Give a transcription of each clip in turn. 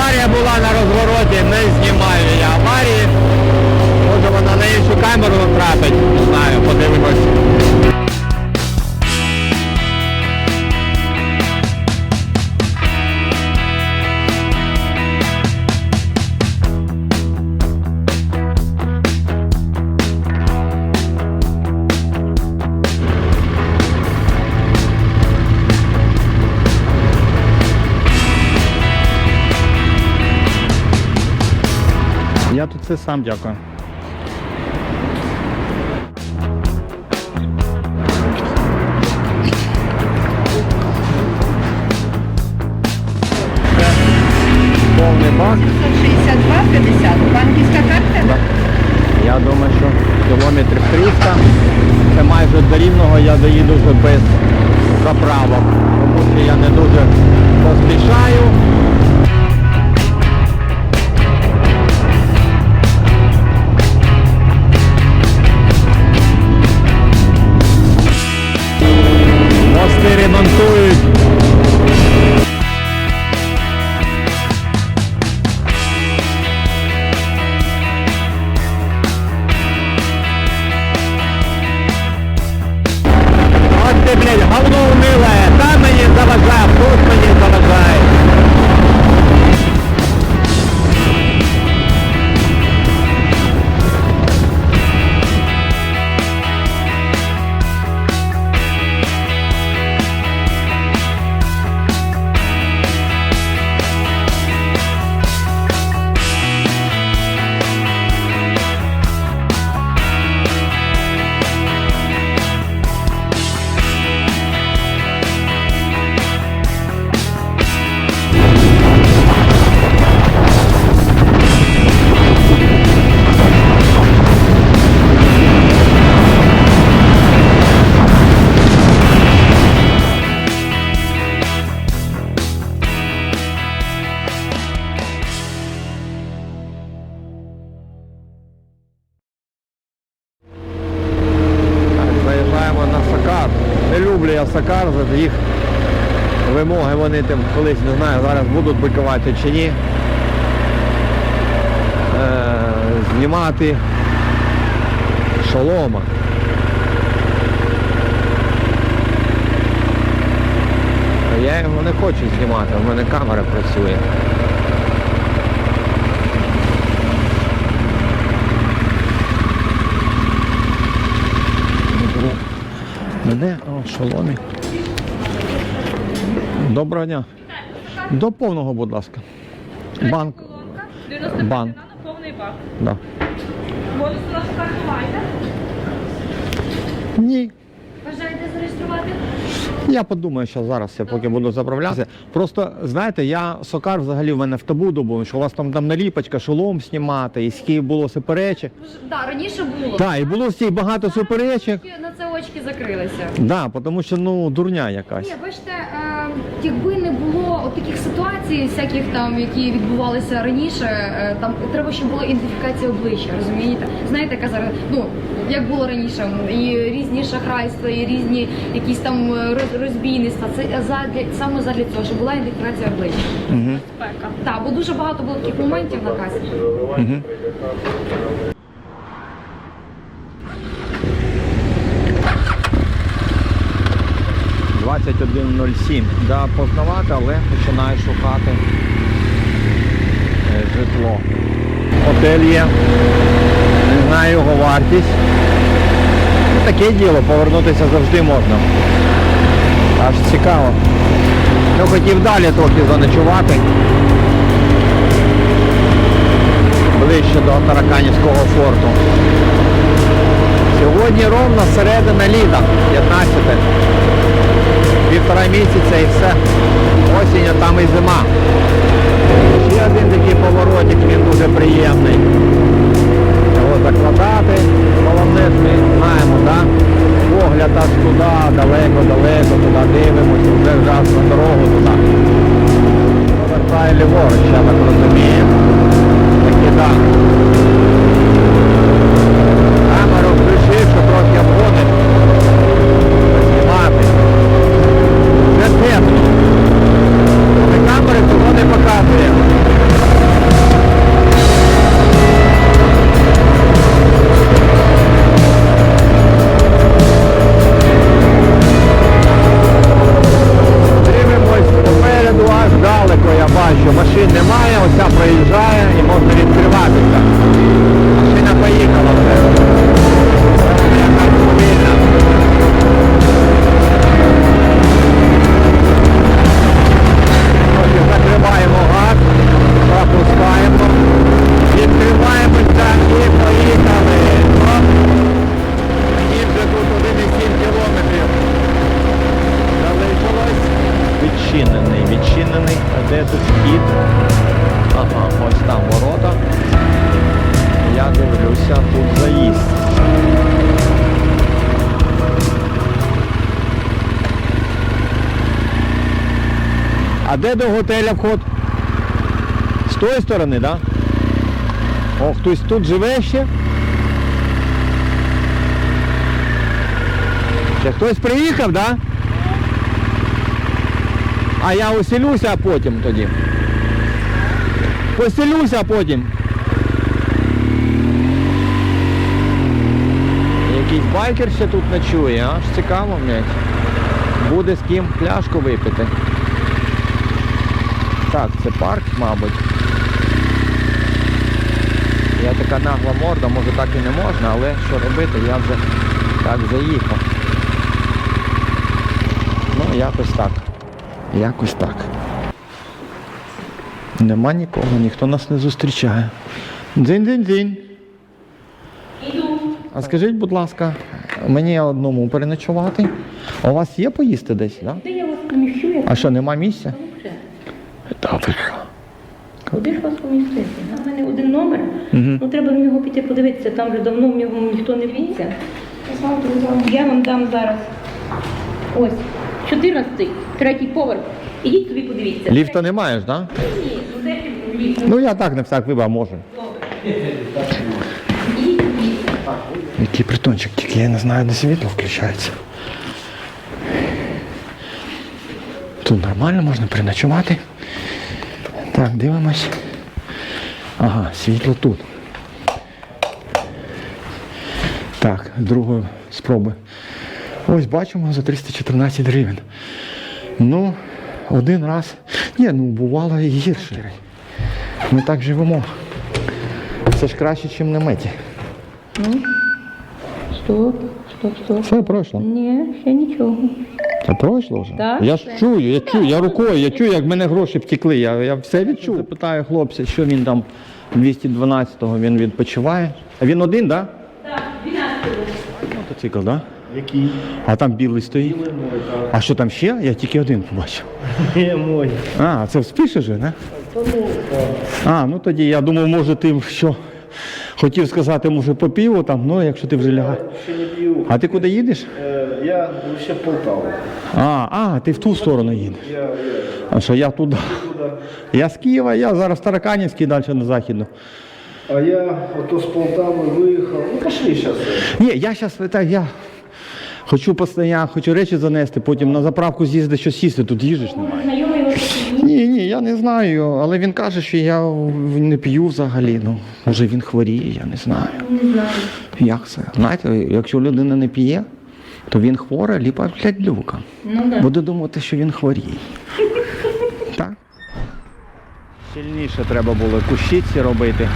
Аварія була на розвороті, не знімаю я аварії. Може вона на іншу камеру трапить, не знаю, подивимось. Все сам дякую. Повний бак. 62-50. Банківська карта? Я думаю, що кілометрів 300. Це майже до рівного я доїду вже без заправок. Тому що я не дуже поспішаю. Сакар, за їх вимоги вони там колись не знаю, зараз будуть бикувати чи ні. Е, знімати шолома. Я його не хочу знімати, в мене камера працює. Мене о, шоломі. Доброго дня. До повного, будь ласка. Банк. Колонка, 90 Банк. повний бак. Да. Бонус у нас карту маєте? Ні. Бажаєте зареєструвати? Я подумаю, що зараз я поки буду заправлятися. Просто знаєте, я сокар взагалі в мене в табу був, що у вас там там наліпочка, шолом знімати, і скільки було суперечок. Так, раніше було. Так, і було стільки багато суперечок. На це очки закрилися. Да, тому що ну дурня якась. Ні, бачите, е, якби не було от таких ситуацій, всяких там, які відбувалися раніше, е, там треба, щоб була ідентифікація обличчя, розумієте? Знаєте, яка зараз, ну як було раніше, і різні шахрайства, і різні якісь там е, роз- розбійництва. Це задля саме задля цього, щоб була ідентифікація обличчя. Угу. Так, бо дуже багато було таких моментів на касі. Угу. «21.07». Да, познавати, але починаю шукати е, житло. Отель є. Не знаю його вартість. Ну, таке діло, повернутися завжди можна. Аж цікаво. Я хотів далі трохи заночувати. ближче до Тараканівського форту. Сьогодні ровно середина літа, 15. Півтора місяця і все. Осінь, а там і зима. Ще один такий поворотик, він дуже приємний. Його закладати. Головне ми знаємо, так? Погляд аж туди, далеко-далеко, туди дивимося, вже вже на дорогу туди. Повертає ліворуч, я так розумію. Такі так. Камеру включив, що трохи обгонить. До вход? З тої сторони, так? Да? О, хтось тут живе ще? Ще хтось приїхав? Да? А я оселюся потім тоді. Поселюся потім. Якийсь байкер ще тут ночує, аж цікаво, блядь. Буде з ким пляшку випити. Так, це парк, мабуть. Я така нагла морда, може так і не можна, але що робити, я вже так заїхав. Ну, якось так. Якось так. Нема нікого, ніхто нас не зустрічає. Дзинь-дзинь-дзинь. А скажіть, будь ласка, мені одному переночувати. А у вас є поїсти десь, так? Да? Де я вас поміщу, А що, нема місця? Добре. Вас помістити? У мене один номер. Мгм. Ну треба в нього піти подивитися, там вже давно в нього ніхто не б'ється. Я вам дам зараз. Ось, 14, третій поверх. Ідіть собі подивіться. Ліфта не маєш, так? Да? Ні, ну де ти ліфт? Ну я так на всяк вибав. Ідіть собі. Який притончик, тільки я не знаю, де світло включається. Тут нормально можна переночувати. Так, дивимось. Ага, світло тут. Так, з другої спроби. Ось бачимо за 314 гривень. Ну, один раз. Ні, ну бувало і гірше. Ми так живемо. Це ж краще, ніж на меті. Стоп, стоп, стоп. Все пройшло. Ні, ще нічого. Це пройшло вже? Так, я ж все. чую, я чую, я рукою, я чую, як в мене гроші втекли. Я, я все відчув. Запитаю хлопця, що він там 212-го він відпочиває. А він один, так? Да? Так, 12-го. Мотоцикл, так? Да? Який? А там білий стоїть. А що там ще? Я тільки один побачив. Не мой. А, це вспіш же, не? А, ну тоді я думав, може ти що хотів сказати, може по піву там, ну якщо ти вже лягаєш. А ти куди їдеш? Я ще в Полтаву. А, а, ти в ту сторону їдеш. Я, я А що я туди? туди. Я з Києва, я зараз в Тараканівський, далі на західну. А я ото з Полтави виїхав. Ну пошли зараз. Ні, я зараз так, я хочу постійно, хочу речі занести, потім на заправку з'їздити, що сісти, тут їжі ж немає. Знайомий Ні, ні, я не знаю, але він каже, що я не п'ю взагалі. Ну, може він хворіє, я не знаю. не знаю. Як це? Знаєте, якщо людина не п'є, то він хвора, ліпа блядь, люка. Ну да. Буду думати, що він хворіє. Так? Сильніше треба було кущиці робити.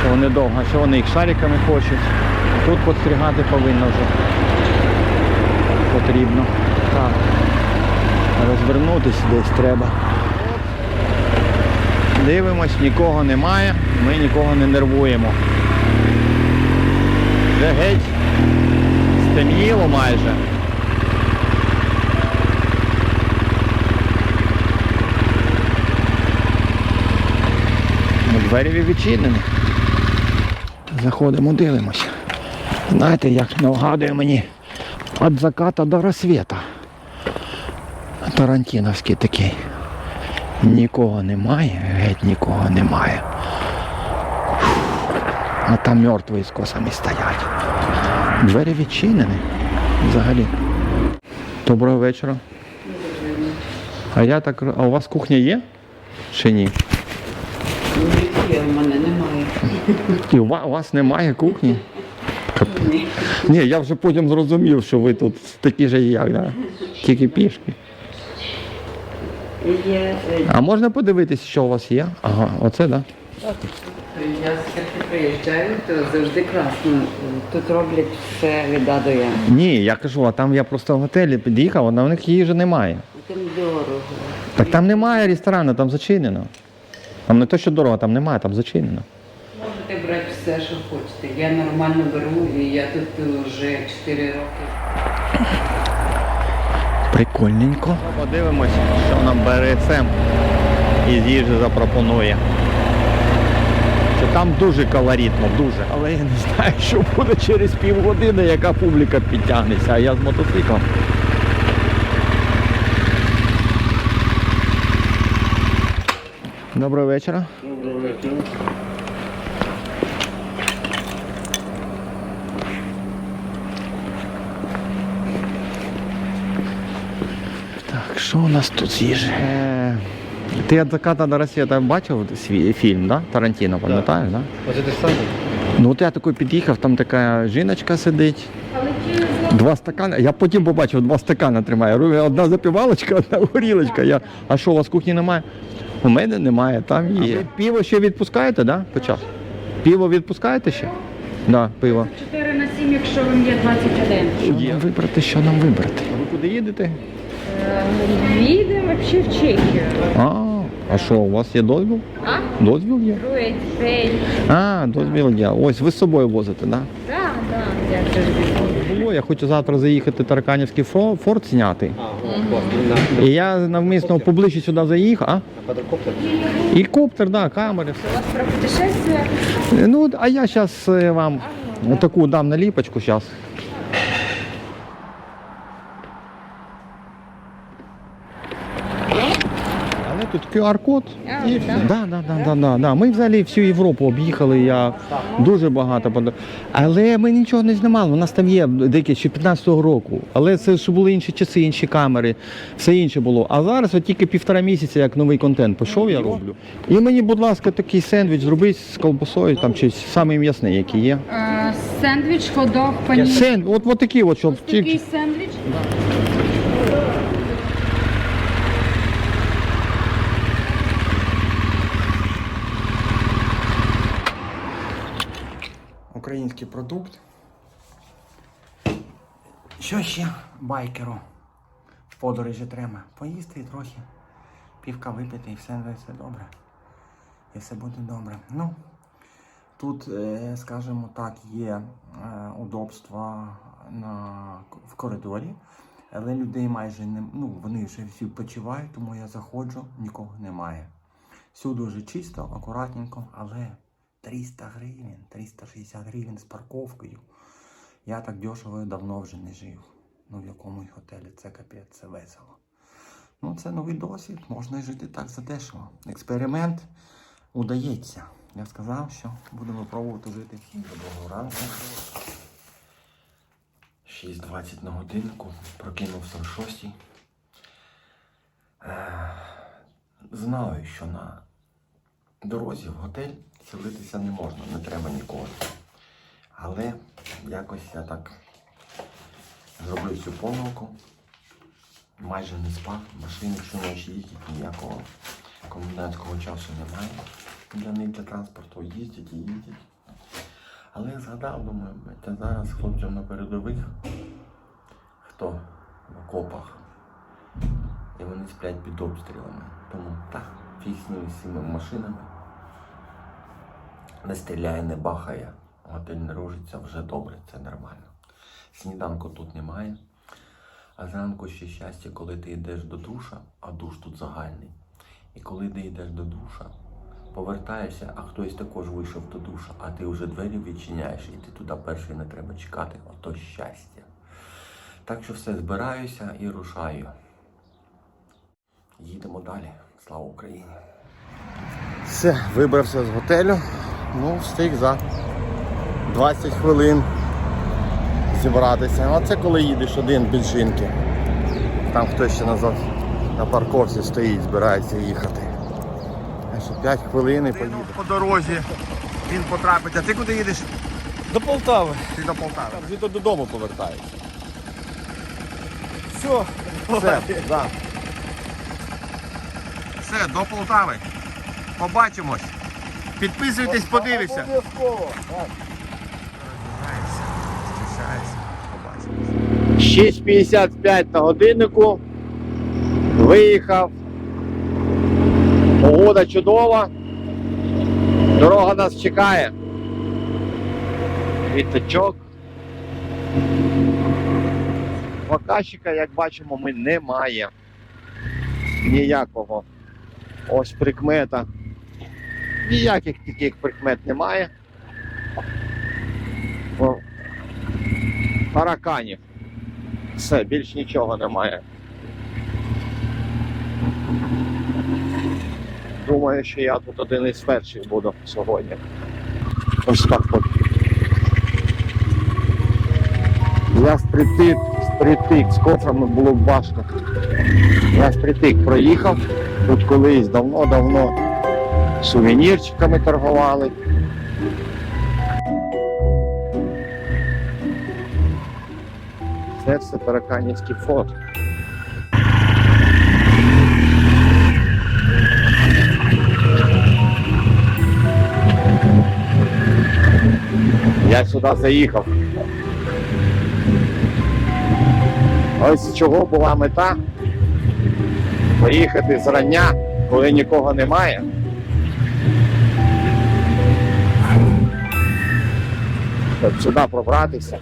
Що вони довго, що вони їх шариками хочуть. Тут підстригати повинно вже. Потрібно. Так. Розвернутися десь треба. Дивимось, нікого немає, ми нікого не нервуємо. Вже геть стемніло майже. Ну, Двері відчинені. Заходимо, дивимося. Знаєте, як нагадує мені від заката до розсвіта. Тарантіновський такий. Нікого немає, геть нікого немає. А там мертві з косами стоять. Двері відчинені взагалі. Доброго вечора. А я так. А у вас кухня є? Чи ні? Є, в мене немає. І у вас немає кухні? Ні. Ні, я вже потім зрозумів, що ви тут такі ж, як я. Тільки пішки. Є, е, А можна подивитись, що у вас є? Ага, оце, так? Да? Я скільки приїжджаю, то завжди класно. Тут роблять все від А до Я. Ні, я кажу, а там я просто в готелі під'їхав, а в них їжі немає. Там дорого. Так там немає ресторану, там зачинено. Там не те, що дорого, там немає, там зачинено. Можете брати все, що хочете. Я нормально беру і я тут вже 4 роки. Прикольненько. Подивимось, що нам БРСМ із їжі запропонує. Що там дуже колоритно, дуже. Але я не знаю, що буде через півгодини, яка публіка підтягнеться, а я з мотоциклом. Доброго вечора. Так, що у нас тут з їжі? Ти «От заката до рассвета» бачив свій фільм, да? Тарантіно, пам'ятаєш, да? Оце те саме? Ну от я такий під'їхав, там така жіночка сидить. Два стакани. Я потім побачив, два стакани тримає. Одна запівалочка, одна горілочка. Я, а що, у вас кухні немає? У мене немає, там є. пиво ще відпускаєте, да? По часу? Пиво відпускаєте ще? Да, пиво. 4 на 7, якщо вам є 21. Що нам вибрати, що нам вибрати? А ви куди їдете? Їдемо взагалі в Чехію. А, а що, у вас є дозвіл? А? Дозвіл є? А, дозвіл є. Ось ви з собою возите, так? Так, так? Було, я хочу завтра заїхати Тараканівський фо- форт зняти. І я навмисно поближче сюди заїхав. А? І коптер, да, камери, все. У вас про путешествия? Ну, а я зараз вам таку дам наліпочку зараз. Але тут QR-код. А, І. Да, да, да, да, да, да. Ми взагалі всю Європу об'їхали, я дуже багато подо- Але ми нічого не знімали. У нас там є деякі ще 15-го року. Але це ж були інші часи, інші камери, все інше було. А зараз от тільки півтора місяця, як новий контент пішов, я роблю. І мені, будь ласка, такий сендвіч зробіть з колбасою, там чи самий м'ясний, який є. Сендвіч, ходок, пані. Сен, от, от такий, от, щоб Ось такий сендвіч. Український продукт. Що ще байкеру в подорожі треба? Поїсти і трохи, півка випити і все, все добре. І все буде добре. Ну, тут, е, скажімо так, є е, удобства на, в коридорі, але людей майже не ну, вони вже всі почувають, тому я заходжу, нікого немає. Все дуже чисто, акуратненько, але 300 гривень, 360 гривень з парковкою. Я так дешево давно вже не жив. Ну, в якомусь готелі це капець, це весело. Ну, це новий досвід, можна жити так задешево. Експеримент удається. Я сказав, що будемо пробувати жити. Доброго ранку. 6.20 на годинку, прокинувся в 6. Знаю, що на дорозі в готель селитися не можна, не треба нікого. Але якось я так зробив цю помилку. Майже не спав, машини щоночі їздять, ніякого комендантського часу немає. Для них для транспорту їздять і їздять. Але я згадав, думаю, це зараз хлопцям на передових, хто в окопах, і вони сплять під обстрілами. Тому так, з цими машинами. Не стріляє, не бахає, готель не ружиться, вже добре, це нормально. Сніданку тут немає. А зранку ще щастя, коли ти йдеш до душа, а душ тут загальний. І коли ти йдеш до душа, повертаєшся, а хтось також вийшов до душа, а ти вже двері відчиняєш, і ти туди перший не треба чекати. Ото щастя. Так що все, збираюся і рушаю. Їдемо далі. Слава Україні! Все, вибрався з готелю. Ну, встиг за 20 хвилин зібратися. А це коли їдеш один без жінки. Там хтось ще назад на парковці стоїть, збирається їхати. А ще 5 хвилин і поїде. По дорозі він потрапить. А ти куди їдеш? До Полтави. Ти до Полтави. Ти то додому повертаєшся. Все. Все, да. Все, до Полтави. Побачимось. Підписуйтесь, подивіться. Обов'язково. 6.55 на годиннику. Виїхав. Погода чудова. Дорога нас чекає. Віточок. Показчика, як бачимо, ми не маємо. Ніякого. Ось прикмета. Ніяких таких прикмет немає. О, Тараканів. Все, більш нічого немає. Думаю, що я тут один із перших буду сьогодні. Ось так от. Я впритик, впритик з кофрами було важко. Я впритик проїхав. Тут колись давно-давно сувенірчиками торгували. Це все Тараканівський форт. Я сюди заїхав. Ось чого була мета. Поїхати зрання, коли нікого немає. Щоб сюди пробратися.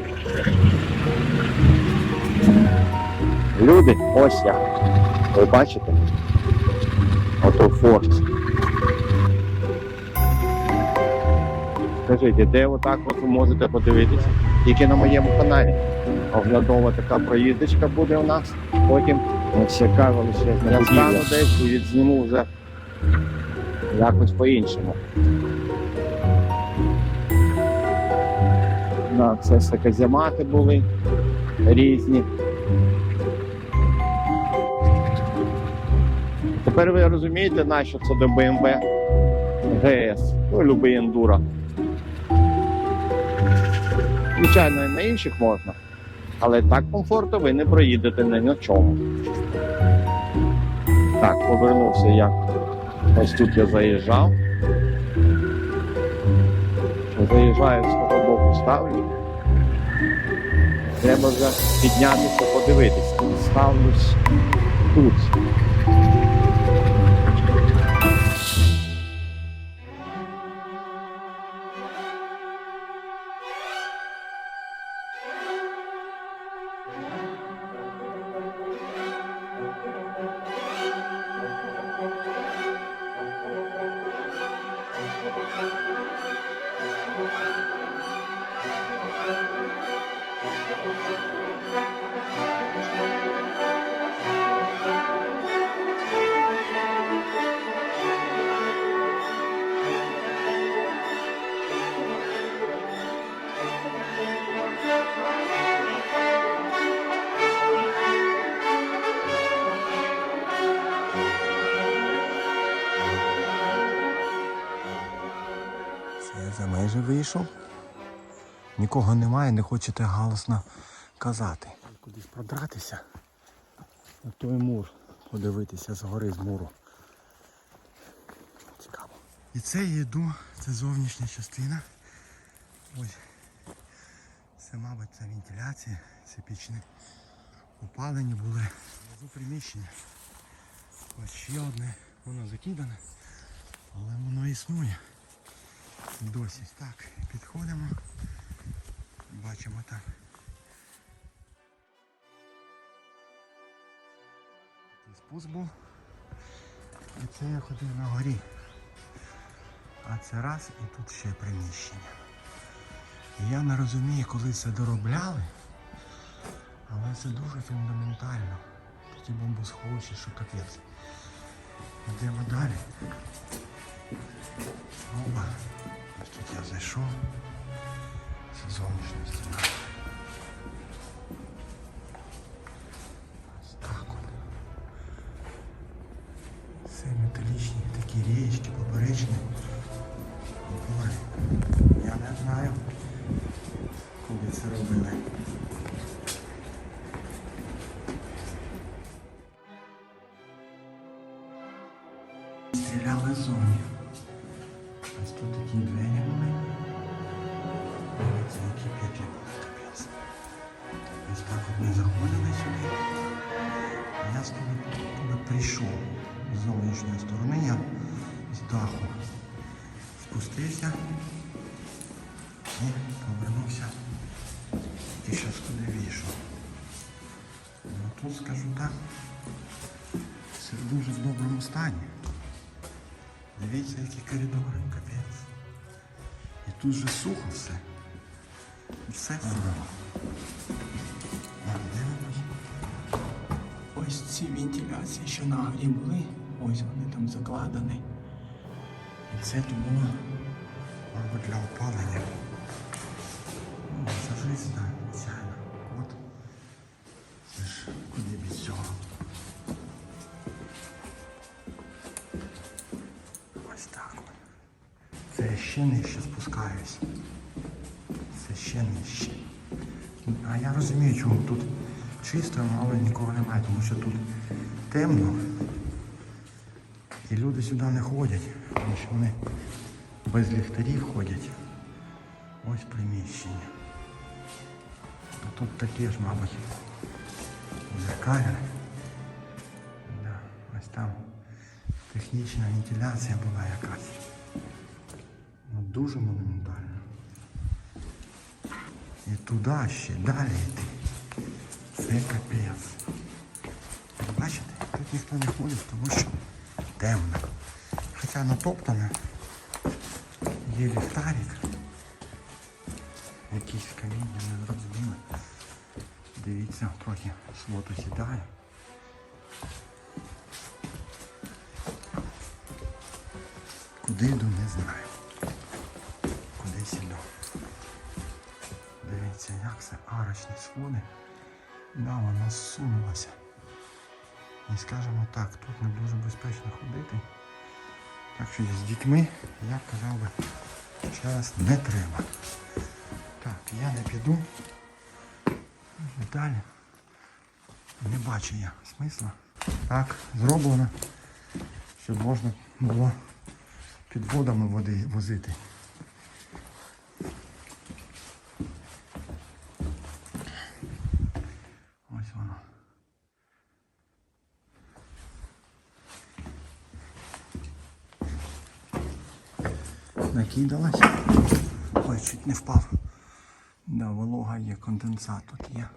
Люди, ось я. Ви бачите? Ото форт. Скажіть, де отак от ви можете подивитися? Тільки на моєму каналі. Оглядова така проїздочка буде у нас. Потім яка величезна. Я стану десь і відзніму вже якось по-іншому. Да, це все каземати були різні. Тепер ви розумієте, на що це до BMW GS, ну любий ендуро. Звичайно, і на інших можна, але так комфортно ви не проїдете ні на чому. Так, повернувся я. Ось тут я заїжджав. Заїжджаю з того боку ставлю. Треба вже піднятися, подивитися. Ставлюсь тут. Вийшов. Нікого немає, не хочете галасно казати. Кудись продратися. На той мур. Подивитися згори з муру. Цікаво. І це я йду, це зовнішня частина. Ось. Це, мабуть, це вентиляція, це пічне опалення були. Внизу приміщення. Ось ще одне. Воно закидане, але воно існує. Досі так, підходимо. Бачимо там. Спуск був. І це я ходив на горі. А це раз і тут ще приміщення. Я не розумію, коли це доробляли, але це дуже фундаментально. Такі бомбосховища, що капець. Йдемо далі. Тут прийшов з зовнішньої сторони, я з даху спустився і повернувся. І зараз туди вийшов. Ну тут скажу так, все в дуже в доброму стані. Дивіться, які коридори, капець. І тут же сухо все. Все сухо. Ці вентиляції, що на горі були, ось вони там закладені. І це то було, мабуть, для опалення. Ну, це звичайно. От. Це ж куди без цього. Ось так. Це я ще нижче спускаюсь. Це ще нижче. А я розумію, чому тут чисто, але нікого немає, тому що тут темно. І люди сюди не ходять, тому що вони без ліхтарів ходять. Ось приміщення. Тут таке ж, мабуть, зеркалі. Да, ось там технічна вентиляція була якась. Ну, дуже монументально. І туди ще далі йти. Це капець. Бачите, тут ніхто не ходить, тому що темно. Хоча натоптано. Є ліхтарик. Якісь каміння не зрозуміло. Дивіться, трохи свото сідає. Куди йду, не знаю. І скажімо так, тут не дуже безпечно ходити. Так що з дітьми, я б казав би, зараз не треба. Так, я не піду. Далі. Не бачу я смисла. Так, зроблено, щоб можна було під водами води возити. Ось воно. Накидалась. Ой, чуть не впав. Да, волога є, конденсат тут є.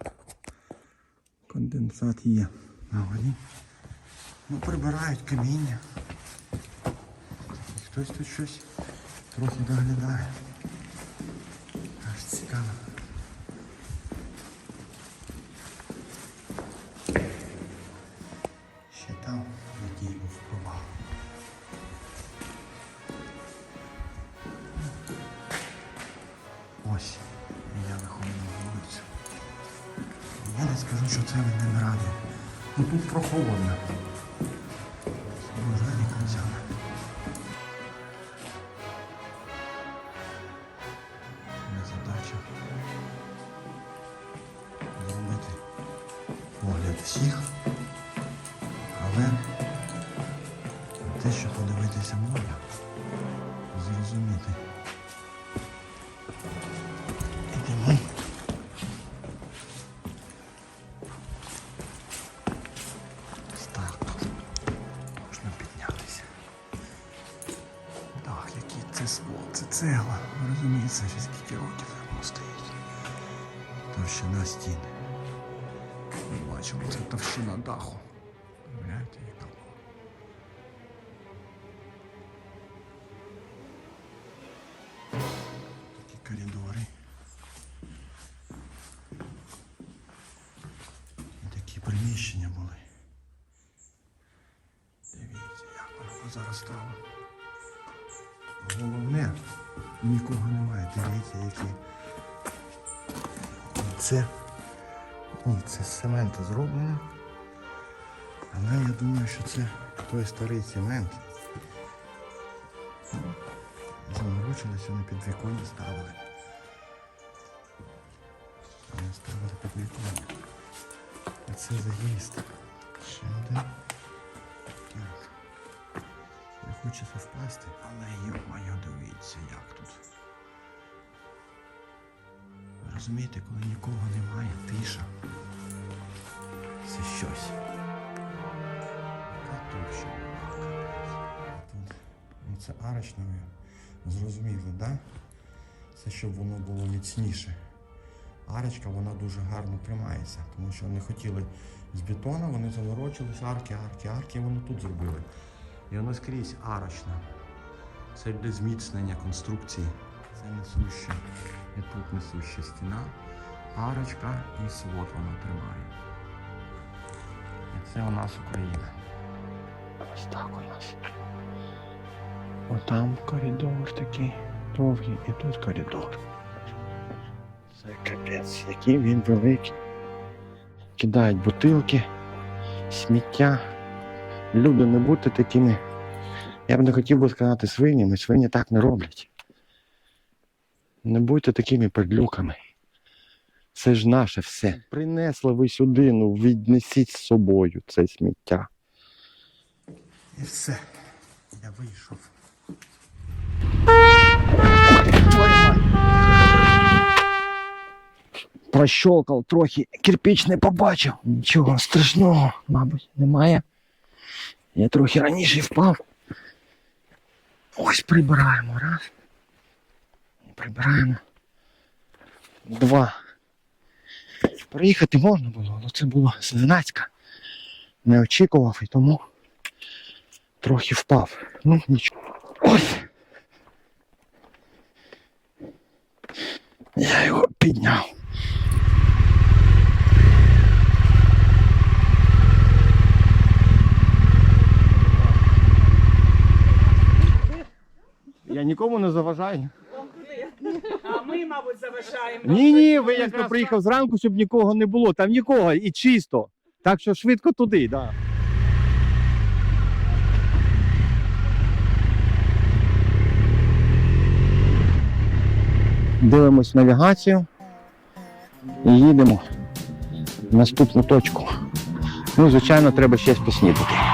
Конденсат є на воді. Ну, прибирають каміння. Хтось тут щось трохи доглядає. Не радує. Ну тут прохолодно. Це свод, це цегла. Ви розумієте, що скільки років воно стоїть. Товщина стін. Ми бачимо, це товщина даху. Той старий цемент. Заморочилися, вони під віконня ставили. Вони ставили під віконня. А це заїзд. Ще один. Так. Я хочеться впасти, але йо-моє, дивіться, як тут. Розумієте, коли нікого немає, тиша. Це щось. Тут що? Ну це арочною. Зрозуміли, да? Це щоб воно було міцніше. Арочка вона дуже гарно тримається, тому що не хотіли з бетону, вони заморочились, арки, арки, арки, воно тут зробили. І воно скрізь арочне. Це для зміцнення конструкції. Це несуща. І тут несуща стіна, арочка і свод вона тримає. І це у нас Україна. Ось так у нас. Отам коридор такий довгий і тут коридор. Це капець, який він великий. Кидають бутилки, сміття. Люди, не будьте такими. Я б не хотів би сказати свинями, свині так не роблять. Не будьте такими падлюками. Це ж наше все. Принесли ви сюди, ну віднесіть з собою це сміття. І все. Я вийшов. Прощолкав трохи, кирпіч не побачив. Нічого страшного, мабуть, немає. Я трохи раніше впав. Ось прибираємо. Раз. Прибираємо. Два. Приїхати можна було, але це було зненацька. Не очікував і тому трохи впав. Ну, нічого. Ось. Я його підняв. Я нікому не заважаю. А ми, мабуть, заважаємо. Ні, ні, ви як приїхав зранку, щоб нікого не було. Там нікого і чисто. Так що швидко туди, так. Да. Дивимось навігацію і їдемо в наступну точку. Ну, звичайно, треба ще поснідати.